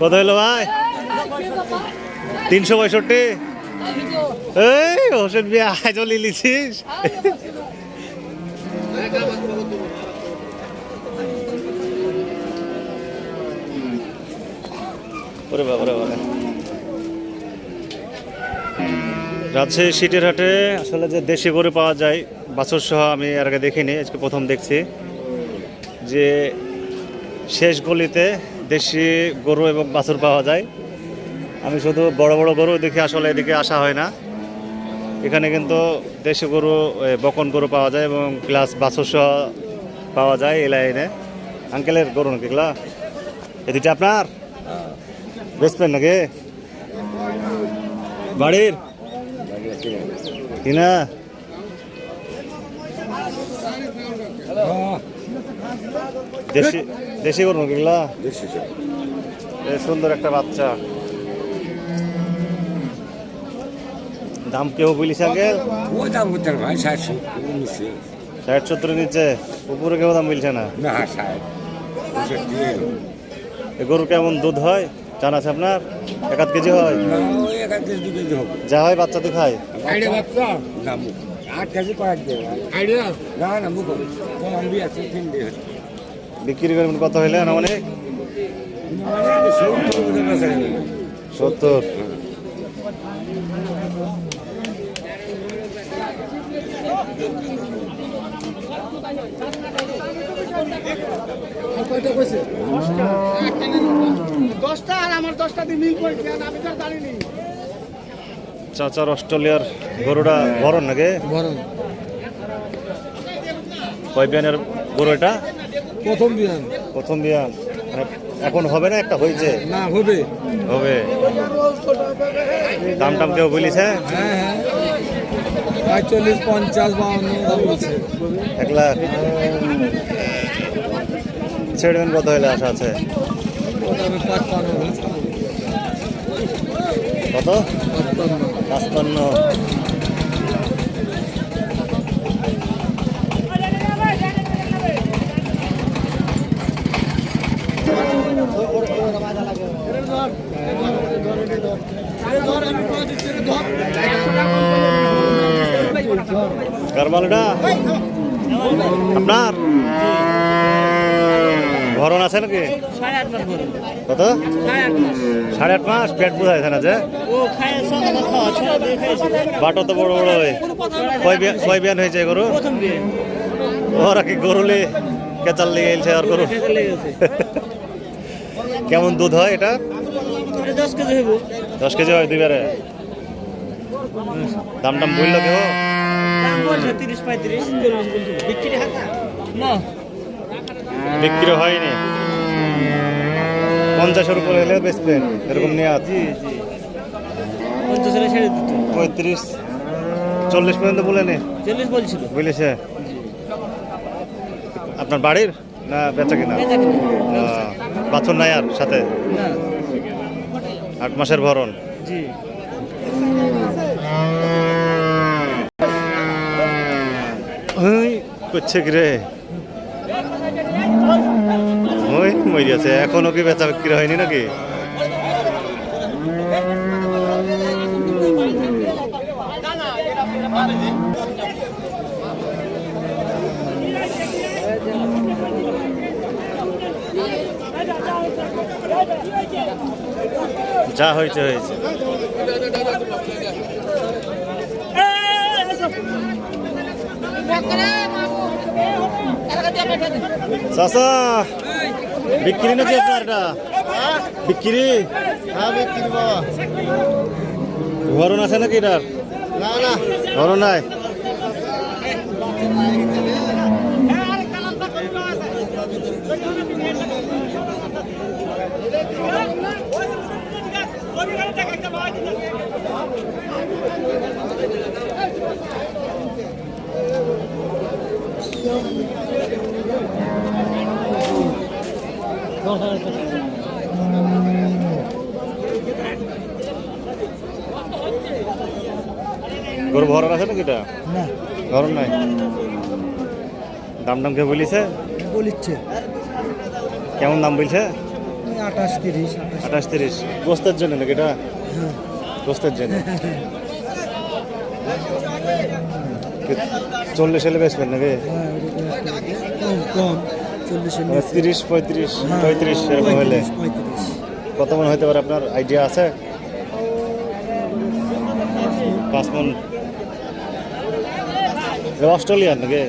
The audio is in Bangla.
কত হলো ভাই? তিনশো পঁয়ষট্টি? এই, হোসেন বিয়া চলে লিছিস ওরে বাবা বাবা। রাজশাহী সিটের হাটে আসলে যে দেশি গরু পাওয়া যায়, বাছর সহ আমি এর আগে দেখিনি, আজকে প্রথম দেখছি। যে শেষ গলিতে দেশি গরু এবং বাছুর পাওয়া যায়। আমি শুধু বড় বড় গরু দেখে আসলে এদিকে আসা হয় না। এখানে কিন্তু দেশি গরু বকন গরু পাওয়া যায় এবং প্লাস বাছুর সহ পাওয়া যায় এই লাইনে। আঙ্কেলের গরু নাকি এগুলা? এ দুইটা আপনার? বেচবেন নাকি? বাড়ির? কিনা? দেশি দেশি গরু এ সুন্দর একটা বাচ্চা। দাম কেউ বলিস আঙ্কেল? ওই দাম করতে ভাই ষাট ষাট সত্তর নিচ্ছে উপরে কেউ দাম বলছে না? না ষাট। গরু কেমন দুধ হয়? জানা আছে আপনার? এক আধ কেজি হয়? যা হয় বাচ্চা তো খায় বাচ্চা আট কেজি কয়েক দেবে। আইডিয়া? না না মুখ হবে। কম বি আছে তিন দিয়ে বিক্রি করবেন কত হইলে না অনেক সত্তর দশটা। আর আমার দশটা দিয়ে মিল পড়ছে আমি তো আর জানি নি। চাচার অস্ট্রেলিয়ার গরুটা বড় নাকি? বরং কয় বিয়ানের গরু এটা? প্রথম বিয়ান। প্রথম বিয়ান। মানে এখন হবে না একটা? হয়েছে? না হবে। হবে। দাম টাম কেউ বলিছে? হ্যাঁ হ্যাঁ। পঁয়তাল্লিশ পঞ্চাশ বাউন্ন দাম বলছে। এক লাখ। ছেড়বেন কত হইলে আশা আছে ওটা আমি পাঁচপান্ন বলছি। কত? পাঁচপান্ন। পাঁচপান্ন কারমালটা আপনার? ভরণ আছে নাকি? কত? সাড়ে আট মাস। পেট বোঝা যাচ্ছে না যে। বাটো তো বড় বড় হয়। কয় বিয়ান হয়েছে গরু। ওরা কি গরুলে কেচাল লেগে গেছে আর গরু? কেমন দুধ হয় এটা? দশ কেজি হইব দশ কেজি হয় দুইবারে। দাম টাম বলল কেউ? তিরিশ পঁয়ত্রিশ। বিক্রি হাতা না। বিক্রি হয়নি। পঞ্চাশের উপরে হলে বেচবেন এরকম দিত। পঁয়ত্রিশ চল্লিশ পর্যন্ত বলে নে চল্লিশ বলছিল। বুঝেছে আপনার বাড়ির না বেচা কিনা? বাছুর নাই আর সাথে? আট মাসের ভরণ। জি। করছে কি রে ওই মরি আছে এখনও কি বেচা বিক্রি হয়নি নাকি? যা হয়েছে হয়েছে। চাষা বিক্রি নাকি আপনার এটা বিক্রি? হ্যাঁ বিক্রি বাবা। ভরণ আছে নাকি এটার? না না। ভরণ নাই? গরু ভরণ আছে নাকি এটা? না। ভরণ নাই? দাম দাম কে বলিছে? বলিচ্ছে। কেমন দাম বলছে? আঠাশ তিরিশ আঠাশ। তিরিশ। গোস্তের জন্য নাকি এটা? হ্যাঁ। গোস্তের জন্য। চল্লিশ হলে বেচবেন নাকি? হ্যাঁ, ওটা কম কম। চল্লিশের মানে তিরিশ পঁয়ত্রিশ হ্যাঁ, পঁয়ত্রিশ এরকম হলে। কত মন হতে পারে আপনার আইডিয়া আছে? পাঁচ মন। অস্ট্রেলিয়ান নাকি?